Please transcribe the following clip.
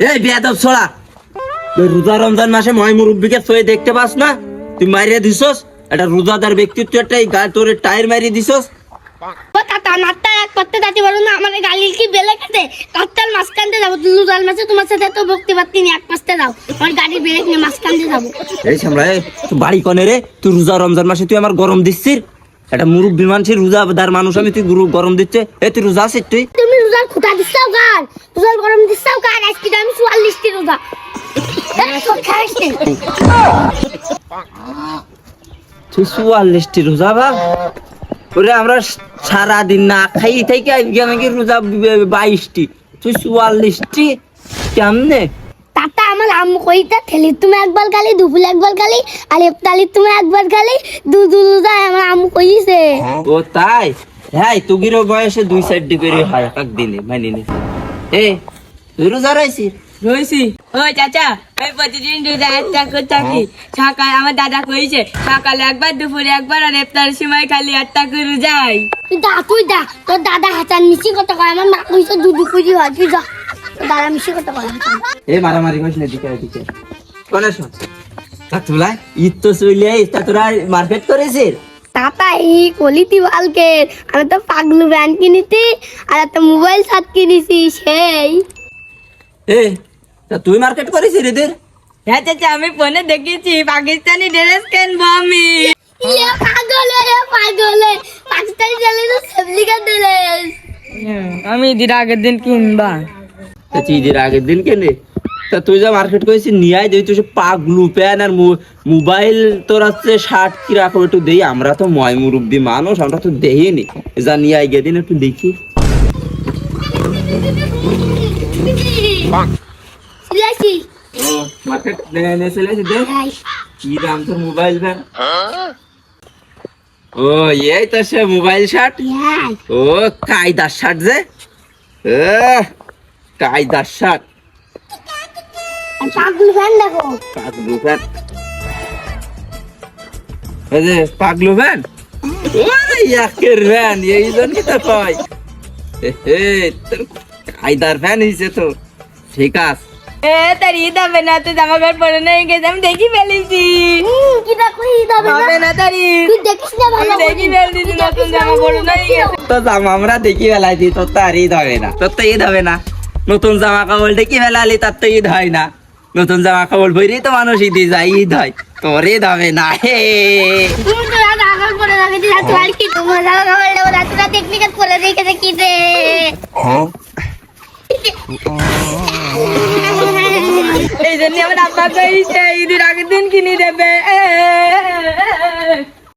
এই বেয়াদব ছড়া তুই রোজা রমজান মাসে ময় মুরব্বীকে সয়ে দেখতে পাস না? তুই মারিয়ে দিছস? এটা রোজাদার ব্যক্তিত্ব একটা এই গা তোর টায়ার মারিয়ে দিছস? করতে দাঁতি না আমার গালি কি বেলে কাটে কাটতাল মাঝখানতে যাব লুজাল মাসে তোমার সাথে তো বকতে পারতি না এক পাশতে দাও আমার গাড়ি ব্রেক নিয়ে মাঝখানতে যাব। এই তুই বাড়ি কনে রে? তুই রোজা রমজান মাসে তুই আমার গরম দিচ্ছিস? এটা মুরব্বী মানুষের রোজাদার মানুষ আমি তুই গুরু গরম দিচ্ছে। এ তুই রোজা আছিস তুই? তুমি রোজার খুঁটা দিচ্ছাও কার? রোজার গরম দিচ্ছাও কার? আজকে আমি চুয়াল্লিশটি রোজা। তুই চুয়াল্লিশটি রোজা বা? ওরে আমরা সারা দিন না খাই থেকে আজকে আমাকে রোজা বাইশটি। তুই চুয়াল্লিশটি কেমনে? তাতা আমার আম্মু কইতা ঠেলি তুমি একবার গালি দুপুর একবার গালি আর ইফতালি তুমি একবার গালি দু দু রোজা আমার আম্মু কইছে। ও তাই? হ্যাঁ তুগিরও বয়সে দুই সাইড করে হয় এক দিনে মানি নে। এ তুই রোজা রাইছিস? রয়েছি ও চাচা ওই প্রতিদিন রোজা একটা করে থাকি। সকাল আমার দাদা কইছে সকালে একবার দুপুরে একবার আর ইফতার সময় খালি একটা করে যাই তুই দা তুই দা তোর দাদা হাতার মিশি কত করে আমার মা কইছে দু দু কুড়ি হয় তুই যা। তোর মিশি কত করে এ মারামারি করিস না দিকে দিকে কোনে শোন? তা ঈদ তো চলে তা তোরা মার্কেট করেছিস? তাতা এই কলিতি বালকে আমি তো পাগলু ব্যান্ড কিনেছি আর একটা মোবাইল সাত কিনেছি সেই। এ তা তুই মার্কেট করেছিস রেদের হ্যাঁ চাচা আমি ফোনে দেখেছি পাকিস্তানি ড্রেস কিনবো আমি। ইয়ে পাগলে রে পাগলে। পাকিস্তানি চলে তো সেবলিকা ড্রেস। আমি ঈদের আগের দিন কিনবা। ঈদের আগের দিন কেনে? তা তুই যা মার্কেট করেছিস নিয়ে আয় তুই পাগলু প্যান আর মোবাইল তোর হচ্ছে শার্ট কি রাখো একটু দেই? আমরা তো ময় মুরব্বী মানুষ আমরা তো দেখিনি যা নিয়ে আয় গেদিন একটু দেখি। মার্কেট কি দাম তোর মোবাইল ও এই তো সে মোবাইল শার্ট ও কায়দার শার্ট যে। কায়দার শার্ট পাগলু ফ্যান দেখো। পাগলু ফ্যান এই যে পাগলু ফ্যান ওই ফ্যান এই জন্য তো কয়। হে, তোর কায়দার ফ্যান হয়েছে তো। ঠিক আছে। এ তার ঈদ হবে না তো জামা কাপড় পরে নেই গেছে আমি দেখি ফেলেছি। হুম কি ঈদ হবে না? হবে না তার তুই দেখিস না ভালো আমি দেখি ফেলছি নতুন জামা পরে নেই গেছে। তো জামা আমরা দেখি ফেলাইছি তোর তো আর ঈদ হবে না। তোর তো ঈদ হবে না। নতুন জামা কাপড় দেখি ফেলালি তার তো ঈদ হয় না। নতুন জামা কাপড় ভরি তো মানুষ ঈদে যায় ঈদ হয়। তোর ঈদ হবে না হে। কি কি রে এই জন্য আমার আব্বা কইছে ঈদের আগের দিন কিনে